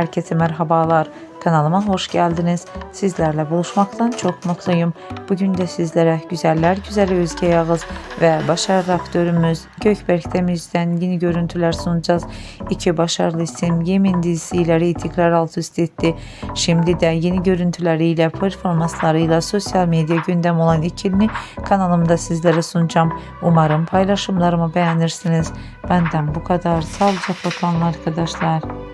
Herkese merhabalar. Kanalıma hoş geldiniz. Sizlerle buluşmaktan çok mutluyum. Bugün de sizlere güzeller güzeli Özge Yağız ve başarılı aktörümüz Gökberk Demirci'den yeni görüntüler sunacağız. İki başarılı isim Yemin dizisiyle reytingler alt üst etti. Şimdi de yeni görüntüleriyle performanslarıyla sosyal medya gündem olan ikilini kanalımda sizlere sunacağım. Umarım paylaşımlarımı beğenirsiniz. Benden bu kadar. Sağlıcakla kalın arkadaşlar.